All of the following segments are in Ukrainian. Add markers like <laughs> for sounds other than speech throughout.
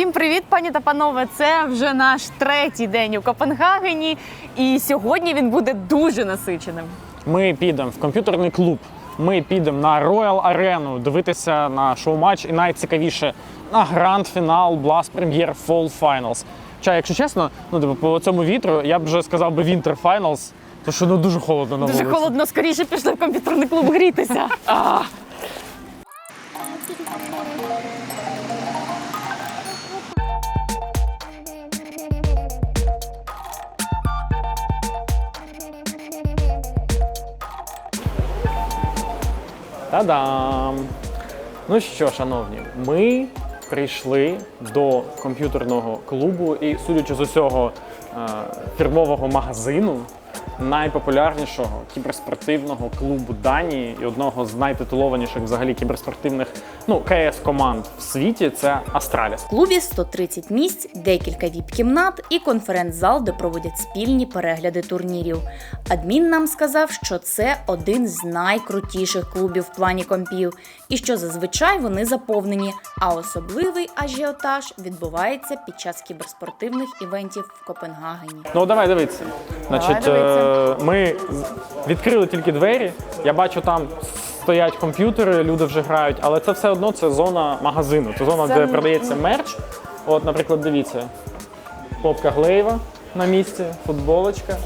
Всім привіт, пані та панове! Це вже наш третій день у Копенгагені, і сьогодні він буде дуже насиченим. Ми підемо в комп'ютерний клуб. Ми підемо на Royal Арену дивитися на шоу-матч і найцікавіше на гранд-фінал Blast Premier Fall Finals. Хоча, якщо чесно, ну типу, по цьому вітру я б вже сказав би Winter Finals, тому що ну дуже холодно на Дуже вулиці. холодно, скоріше пішли в комп'ютерний клуб грітися. Та-дам! Ну що, шановні, ми прийшли до комп'ютерного клубу і, судячи з усього е, фірмового магазину, найпопулярнішого кіберспортивного клубу Данії і одного з найтитулованіших взагалі кіберспортивних ну, КС команд в світі це Астраліс. В клубі 130 місць, декілька віп-кімнат і конференц-зал, де проводять спільні перегляди турнірів. Адмін нам сказав, що це один з найкрутіших клубів в плані компів, і що зазвичай вони заповнені. А особливий ажіотаж відбувається під час кіберспортивних івентів в Копенгагені. Ну давай дивитися. Значить, е, ми відкрили тільки двері. Я бачу, там стоять комп'ютери, люди вже грають, але це все одно це зона магазину. Це зона, Це де продається мерч. От, наприклад, дивіться, попка Глейва на місці, футболочка.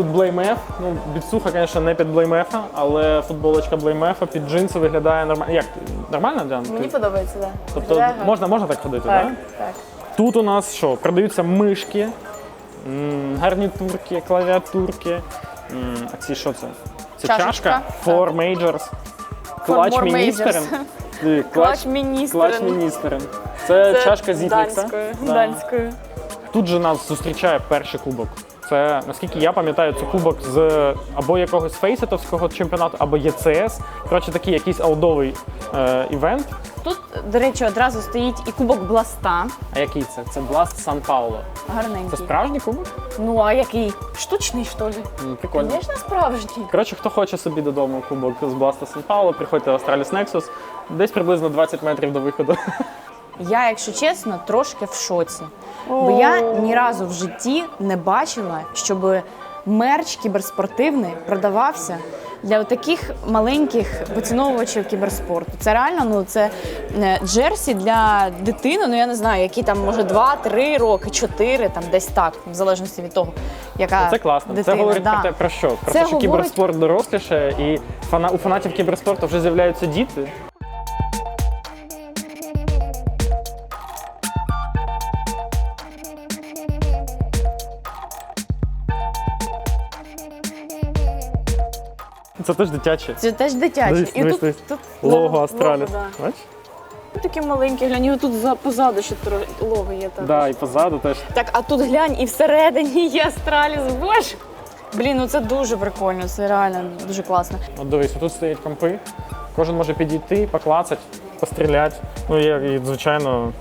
Тут блеймеф. Ну, біцуха, звісно, не під блеймефа, але футболочка блеймефа під джинси виглядає нормально. Як нормально, Діан? Мені подобається, так. Тобто можна, можна так ходити, так? Так, так. Тут у нас що? Продаються мишки, гарнітурки, клавіатурки. А ці що це? Це Чашечка. чашка Four Majors. Клач more Клач міністерен. <laughs> Це, Це чашка Зітлікса. данською. Да. данською. Тут же нас зустрічає перший кубок. Це, наскільки я пам'ятаю, це кубок з або якогось фейсетовського чемпіонату, або ЄЦС. Коротше, такий якийсь аудовий е, івент. Тут, до речі, одразу стоїть і кубок Бласта. А який це? Це Blast Сан Пауло. Це справжній кубок? Ну а який? Штучний, що ли? М, Прикольно. Звісно, справжній. Коротше, хто хоче собі додому кубок з Бласта Сан Пауло, приходьте в Astralis Nexus. Десь приблизно 20 метрів до виходу. <laughs> Я, якщо чесно, трошки в шоці. Бо я ні разу в житті не бачила, щоб мерч кіберспортивний продавався для таких маленьких поціновувачів кіберспорту. Це реально ну це е, джерсі для дитини. Ну я не знаю, які там може 2-3 роки, 4, там десь так, в залежності від того, яка Це класно. дитина. це говорить да. про те, про що? Про Це те, що говорить- кіберспорт доросліше, і фана... у фанатів кіберспорту вже з'являються діти. Це теж дитяче. Це теж дитяче. Дивись, І дивись, тут, дивись. тут Лого Астраліс. да. Бачиш? Такі маленькі, глянь, і тут за позаду ще тро- лого є так. Да, і позаду теж. Так, а тут глянь, і всередині є Астраліс. Боже! Блін, ну це дуже прикольно, це реально дуже класно. От дивись, тут стоять компи. Кожен може підійти, поклацати, постріляти. Ну і, і звичайно,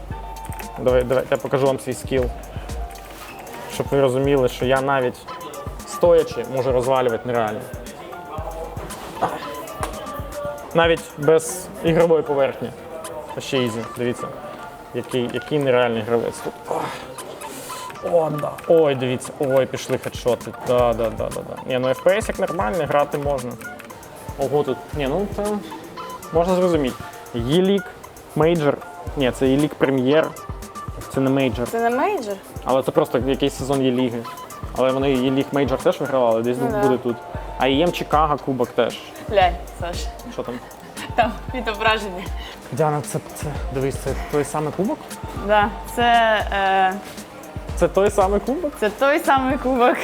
давай, давай я покажу вам свій скіл. Щоб ви розуміли, що я навіть стоячи можу розвалювати нереально. Навіть без ігрової поверхні. Ще ізі, дивіться. Який, який нереальний гравець тут. О, да. Ой, дивіться, ой, пішли хедшоти. Да, да, да, да, да. Ні, ну FPS як нормальний, грати можна. Ого, тут. Ні, ну це можна зрозуміти. Є-лік, мейджор. Ні, це є-лік прем'єр. Це не мейджор. Це не мейджор? Але це просто якийсь сезон є ліги. Але вони є-лік мейджор теж вигравали, десь Ну да. буде тут. А ЄМ Чикаго кубок теж. Глянь, Саш, Що там? там відображення. Діана, це, це дивись, це той самий кубок? Да, це, е, Це той самий кубок? це той самий кубок.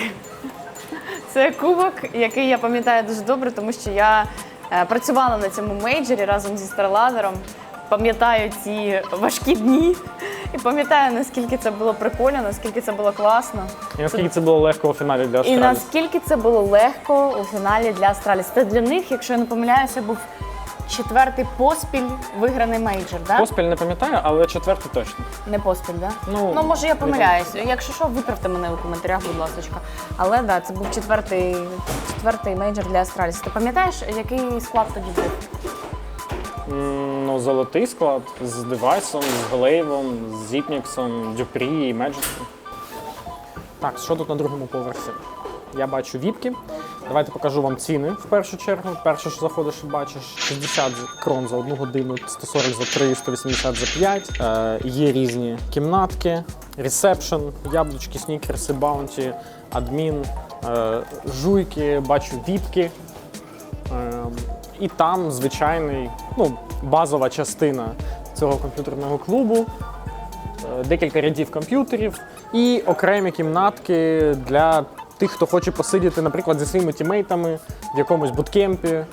Це кубок, який я пам'ятаю дуже добре, тому що я е, працювала на цьому мейджорі разом зі Старладером. Пам'ятаю ці важкі дні пам'ятаю, наскільки це було прикольно, наскільки це було класно. І наскільки це було легко у фіналі для І наскільки це було легко у фіналі для Астраліс. Це для них, якщо я не помиляюся, був четвертий поспіль виграний мейджор, да? Поспіль не пам'ятаю, але четвертий точно. Не поспіль, да? Ну, ну може я помиляюся. Якщо що, виправте мене у коментарях, будь ласка. Але да, це був четвертий, четвертий мейджор для Астраліс. Ти пам'ятаєш, який склад тоді був? Золотий склад з девайсом, з Глейвом, з Зіпніксом, Дюпрі і Меджиком. Так, що тут на другому поверсі? Я бачу віпки. Давайте покажу вам ціни в першу чергу. Перше, що заходиш бачиш, 60 крон за одну годину, 140 за 3, 180 за 5. Е, є різні кімнатки, ресепшн, яблучки, снікерси, баунті, адмін, е, жуйки, бачу віпки. Ем, І там звичайний, ну, базова частина цього комп'ютерного клубу, е, декілька рядів комп'ютерів і окремі кімнатки для тих, хто хоче посидіти, наприклад, зі своїми тімейтами в якомусь буткемпі.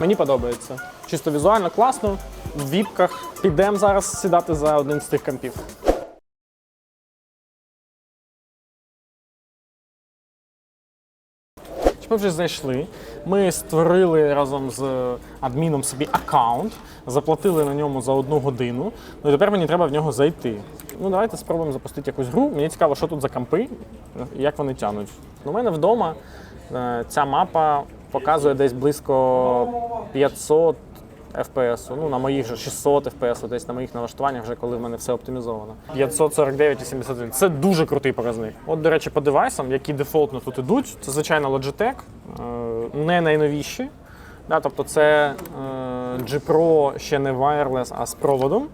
Мені подобається. Чисто візуально класно. В віпках підемо зараз сідати за один з тих компів. Ми вже зайшли. Ми створили разом з адміном собі аккаунт, заплатили на ньому за одну годину. Ну і тепер мені треба в нього зайти. Ну давайте спробуємо запустити якусь гру. Мені цікаво, що тут за кампи, і як вони тянуть. У мене вдома е, ця мапа показує десь близько 500 FPS. Ну, на моїх же 600 FPS, десь на моїх налаштуваннях, вже коли в мене все оптимізовано. 549,71. Це дуже крутий показник. От, до речі, по девайсам, які дефолтно тут ідуть, це звичайно Logitech, е, не найновіші. Тобто це е, G Pro ще не wireless, а з проводом.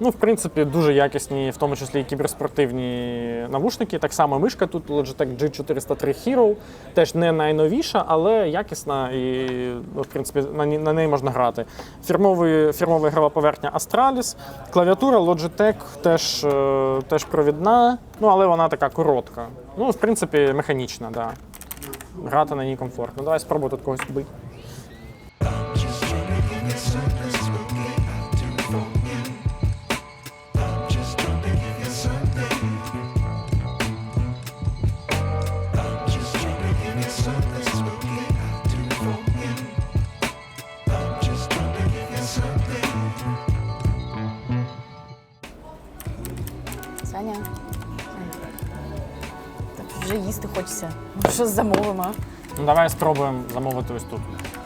Ну, в принципі, дуже якісні, в тому числі і кіберспортивні навушники. Так само мишка тут Logitech G403 Hero, теж не найновіша, але якісна і, ну, в принципі, на, неї можна грати. Фірмовий, фірмова ігрова поверхня Astralis, клавіатура Logitech теж, е, теж провідна, ну, але вона така коротка. Ну, в принципі, механічна, да. Грати на ній комфортно. Давай спробуй тут когось бити. Хочеться. Ну, Що замовимо? Ну, давай спробуємо замовити ось тут.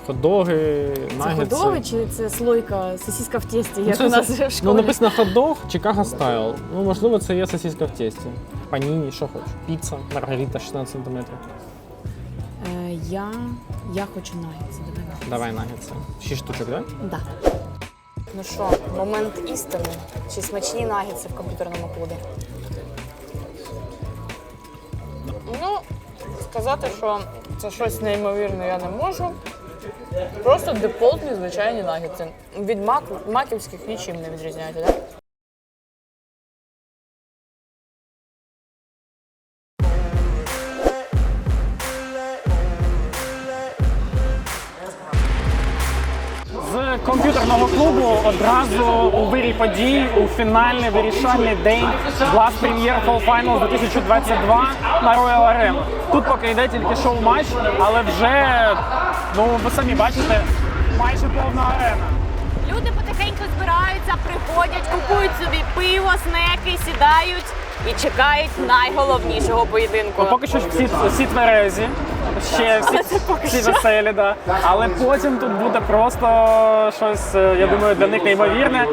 Хот-доги, Це нагетси. ходовий чи це слойка, сосиска в тесті, як це- у нас в школі? Ну, написано хот-дог, Чикаго стайл. Ну, можливо, це є сосиска в тесті. Паніні, що хочеш. Піца, маргарита 16 см. Е, я, я хочу нагетси. Давай нагетси. Давай нагетси. Шість штучок, так? Да? Да. Ну що, момент істини. Чи смачні нагетси в комп'ютерному клубі? Ну, сказати, що це щось неймовірне я не можу. Просто дефолтні звичайні нагетси. Від мак... маківських нічим не відрізняється. так? Комп'ютерного одразу у вирі подій у фінальний вирішальний день Blast Premier Fall Final 2022 на Royal Arena. Тут поки йде тільки шоу-матч, але вже, ну ви самі бачите, майже повна арена. Люди потихеньку збираються, приходять, купують собі пиво, снеки, сідають і чекають найголовнішого поєдинку. Ну, поки що всі, всі тверезі, ще всі, всі веселі, да. але потім тут буде просто щось, е, я думаю, для них неймовірне.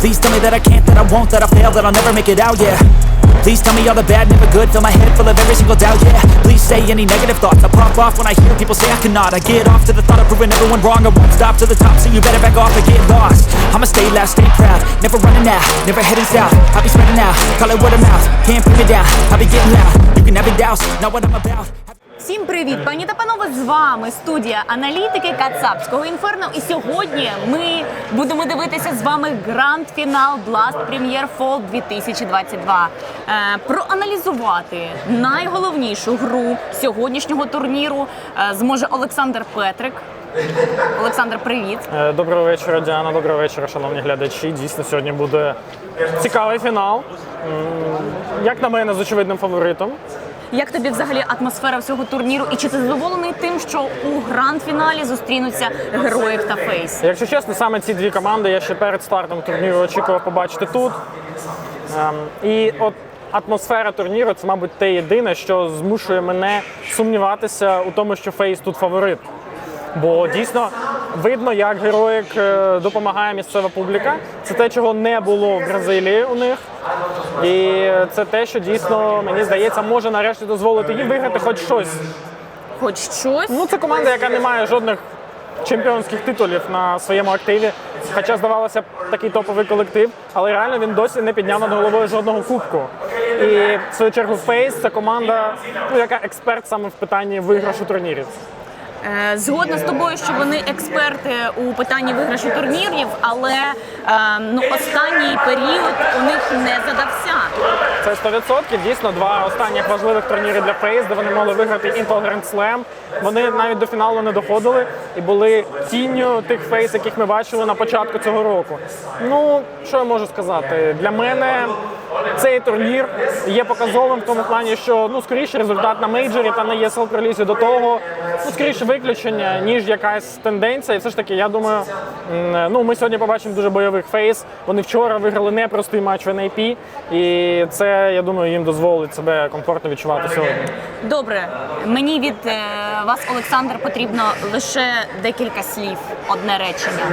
Please tell me that I can't, that I won't, that I fail, that I'll never make it out, yeah. Please tell me all the bad, never good, fill my head full of every single doubt, yeah. Please say any negative thoughts, I pop off when I hear people say I cannot. I get off to the thought of proving everyone wrong, I won't stop to the top, so you better back off and get lost. I'ma stay loud, stay proud, never running out, never heading south. I'll be spreading out, call it word of mouth, can't put me down, I'll be getting loud. You can it doubts, not what I'm about. Всім привіт, пані та панове! З вами студія аналітики Кацапського інферно. І сьогодні ми будемо дивитися з вами гранд-фінал Blast Premier Fall 2022. Е, проаналізувати найголовнішу гру сьогоднішнього турніру е, зможе Олександр Петрик. Олександр, привіт! Е, Доброго вечора, Діана. Доброго вечора, шановні глядачі. Дійсно, сьогодні буде цікавий фінал. Як на мене, з очевидним фаворитом. Як тобі взагалі атмосфера всього турніру? І чи ти задоволений тим, що у гранд-фіналі зустрінуться героїв та фейс? Якщо чесно, саме ці дві команди я ще перед стартом турніру очікував побачити тут. Ем, І от атмосфера турніру це, мабуть, те єдине, що змушує мене сумніватися у тому, що Фейс тут фаворит. Бо дійсно видно, як героїк е, допомагає місцева публіка. Це те, чого не було в Бразилії у них. І це те, що дійсно мені здається, може нарешті дозволити їм виграти хоч щось. Хоч щось. Ну, це команда, яка не має жодних чемпіонських титулів на своєму активі. Хоча здавалося б такий топовий колектив, але реально він досі не підняв над головою жодного кубку. І в свою чергу Фейс це команда, ну яка експерт саме в питанні виграшу турнірів. Е, Згодна з тобою, що вони експерти у питанні виграшу турнірів, але е, ну останній період у них не задався. Це 100%. Дійсно, два останніх важливих турніри для Фейс, де вони могли виграти Intel Grand Slam. Вони навіть до фіналу не доходили і були тінню тих фейс, яких ми бачили на початку цього року. Ну, що я можу сказати? Для мене цей турнір є показовим в тому плані, що ну скоріше результат на мейджорі та на ESL пролізі до того, ну скоріше виключення, ніж якась тенденція. І все ж таки, я думаю, ну ми сьогодні побачимо дуже бойових фейс. Вони вчора виграли непростий матч в NAP, і це я думаю, їм дозволить себе комфортно відчувати сьогодні. Добре, мені від е, вас, Олександр, потрібно лише декілька слів, одне речення.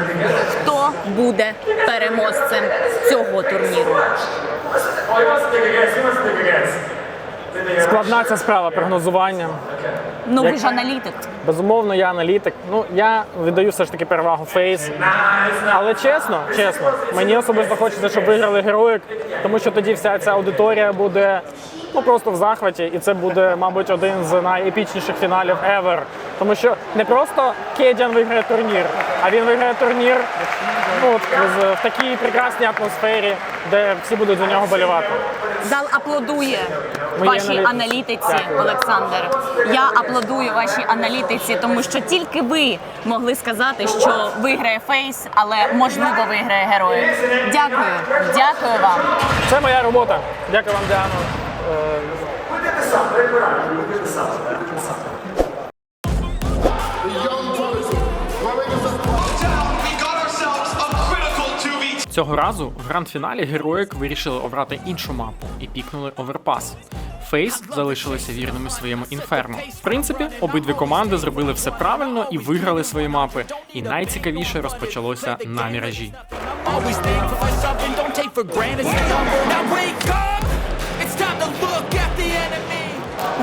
Хто буде переможцем цього турніру? Складна ця справа прогнозування. Ну ви ж аналітик. Безумовно, я аналітик. Ну я віддаю все ж таки перевагу фейс. Але чесно, чесно, мені особисто хочеться, щоб виграли героїк, тому що тоді вся ця аудиторія буде ну просто в захваті, і це буде, мабуть, один з найепічніших фіналів ever. Тому що не просто Кедян виграє турнір, а він виграє турнір ну, от, з- в такій прекрасній атмосфері, де всі будуть за нього болівати. Зал аплодує Моїй вашій аналітиці. аналітиці, Дякую. Олександр. Я аплодую вашій аналітиці, тому що тільки ви могли сказати, що виграє фейс, але можливо виграє герой. Дякую, дякую вам. Це моя робота. Дякую вам, Діано. Е, got ourselves a critical 2v2. Цього разу в гранд-фіналі героїк вирішили обрати іншу мапу і пікнули оверпас. Фейс залишилися вірними своєму інферно. В принципі, обидві команди зробили все правильно і виграли свої мапи. І найцікавіше розпочалося на міражі.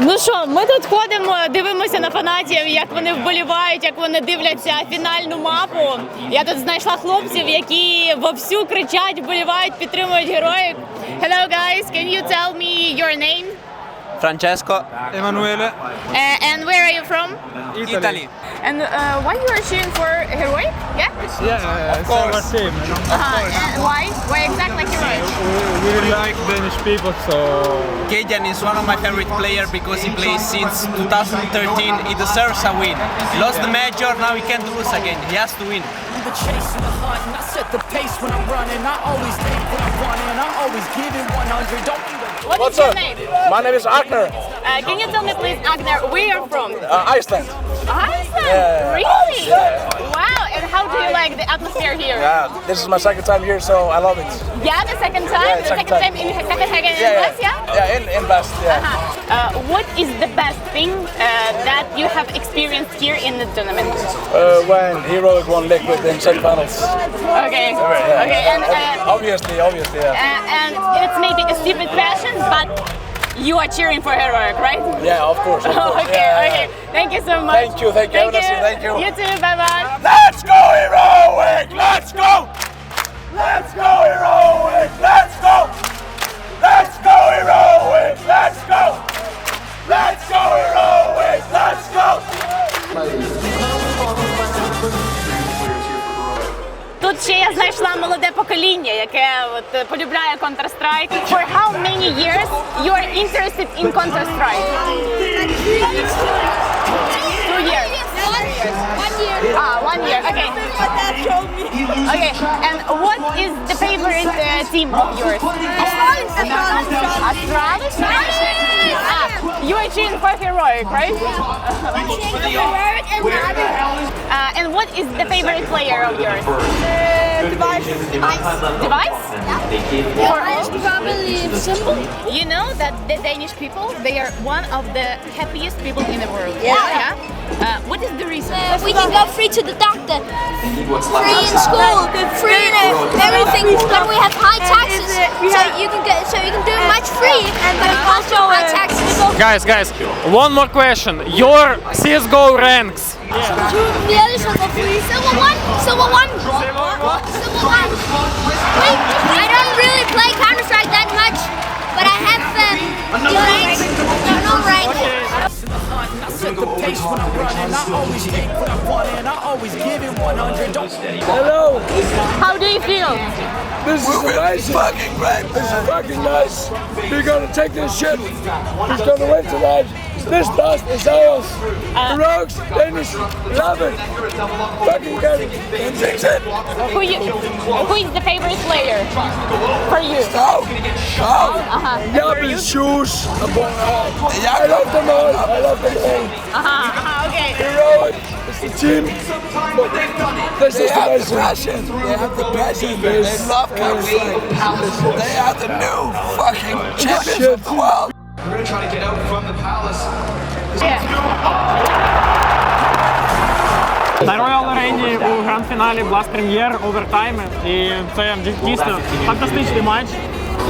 Ну що, ми тут ходимо, дивимося на фанатів, як вони вболівають, як вони дивляться фінальну мапу. Я тут знайшла хлопців, які вовсю кричать, вболівають, підтримують героїв. Hello guys, can you tell me your name? Francesco, Emanuele, Uh, and where are you from? Italy. And uh, why you are cheering for Heroic? Yeah? yeah, it's our team. You know? Uh-huh. Why? Why exactly Heroic? We really like Danish people, so Kajan is one of my favorite players because he plays since 2013. He deserves a win. He lost the major, now he can't lose again. He has to win. Set the pace when I'm running. I always take what I want, and I always give it 100. Don't be the What What's is your up? name? My name is Agner, Uh, can you tell me please, Agner, where you're from? uh, Iceland. Iceland? Yeah. Really? Wow, and how do you like the atmosphere here? Uh, this is my second time here, so I love it. Yeah, the second time? Yeah, the second second time. time in Copenhagen and Yeah, West, yeah? yeah, in, in Best, yeah. Uh-huh. Uh, what is the best thing uh, that you have experienced here in the tournament? Uh, when Heroic won Liquid in semifinals. Okay, Yeah. okay, and uh, Obviously, obviously, yeah. and it's maybe a stupid question, but you are cheering for Heroic, right? Yeah, of course. Of <laughs> course. okay, yeah, okay. Thank you so much. Thank you, thank you. Nice day, thank you. You too, bye bye. Let's go Heroic! Let's go! Let's go Heroic! Let's go! Let's go Heroic! от е, полюбляє Counter-Strike. For how many years you are interested in Counter-Strike? Two years. One year. Ah, one year. Okay. Okay. And what is the favorite uh, team of yours? Astralis. Ah, you are cheering for Heroic, right? Uh, and what is the favorite player of yours? Device. Device? Yeah. Probably simple. You know that the Danish people, they are one of the happiest people in the world. Yeah. Uh, what is the reason? Uh, we can go free to the doctor, free in school, free in everything. But we have high taxes, so you can get so you can do much free, but it costs you high taxes. Guys, guys, one more question. Your CSGO ranks. The other silver free. Silver one, silver one, silver one. Wait, I don't really play Counter Strike that much, but I have um, the rank. No, no rank. set the pace when I'm running. I always take what I want and I always give it 100. Don't Hello, How do you feel? this is amazing. Fucking great. This is fucking nice. We're gonna take this shit. He's gonna win tonight. This dust is ours. The Rogues, Danish, love it. Fucking get it. And fix it. Who, you, who is the favorite player for you? Oh, oh. Uh-huh. Yabby shoes. I love them all. I love them all. Uh-huh, uh-huh, okay. Heroic. It's the team. This is the amazing. passion. They have the passion. They love Kyrie. They are the new fucking champions of the world. We're gonna try to get out from the palace. На Royal Arena у гранд-фіналі Blast Premier овертайми. І це дійсно фантастичний матч.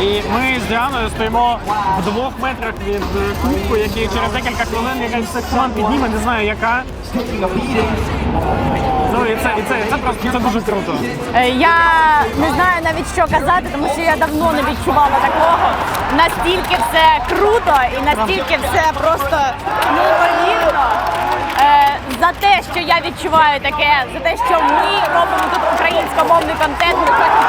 І ми з Діаною стоїмо в двох метрах від е, кубку, який через декілька хвилин якась команд підніме, не знаю яка. Ну і це, і це, це просто це дуже круто. Е, Я не знаю навіть що казати, тому що я давно не відчувала такого. Настільки все круто і настільки все просто неймовірно. Е, За те, що я відчуваю таке, за те, що ми робимо тут українськомовний контент, ми хочемо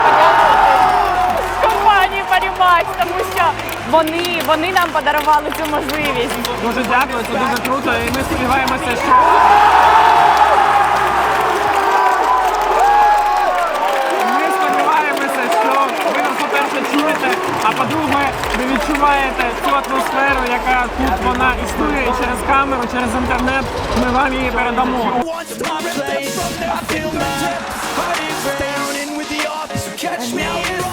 компанії Парімач, тому що вони, вони нам подарували цю можливість. Дуже дякую, це дуже круто. І ми сподіваємося, що чуєте, а по-друге, ви відчуваєте цю атмосферу, яка тут вона існує і через камеру, через інтернет. Ми вам її передамо. Catch me place,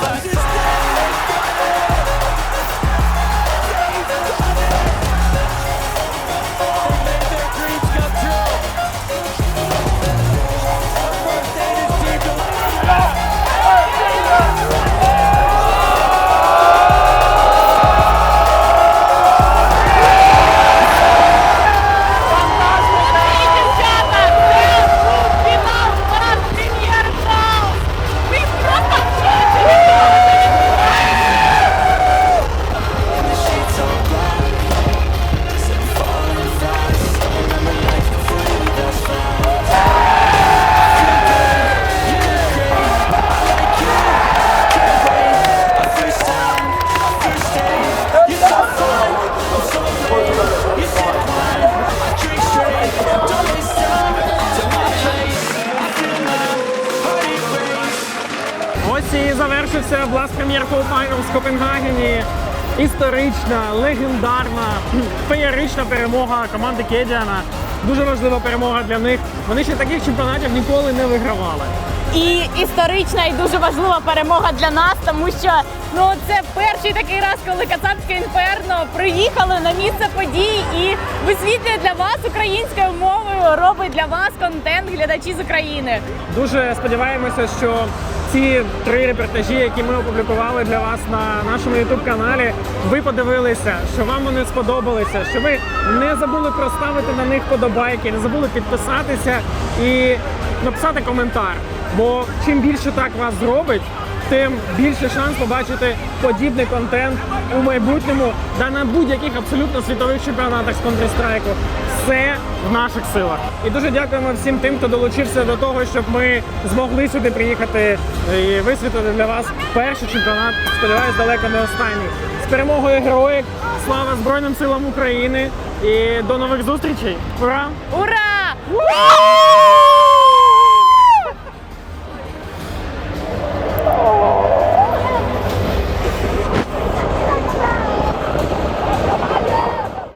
легендарна, кхм, <clears throat> феєрична перемога команди Кедіана. Дуже важлива перемога для них. Вони ще таких чемпіонатів ніколи не вигравали. І історична і дуже важлива перемога для нас, тому що ну це перший такий раз, коли Кацапське інферно приїхало на місце подій і висвітлює для вас українською мовою, робить для вас контент глядачі з України. Дуже сподіваємося, що ці три репортажі, які ми опублікували для вас на нашому youtube каналі, ви подивилися, що вам вони сподобалися, що ви не забули проставити на них подобайки, не забули підписатися і написати коментар. Бо чим більше так вас зробить, тим більше шанс побачити подібний контент у майбутньому та на будь-яких абсолютно світових чемпіонатах з Counter-Strike. Все в наших силах. І дуже дякуємо всім тим, хто долучився до того, щоб ми змогли сюди приїхати і висвітлити для вас перший чемпіонат. Сподіваюсь, далеко не останній. З перемогою героїк! Слава Збройним силам України! І до нових зустрічей! Ура! Ура!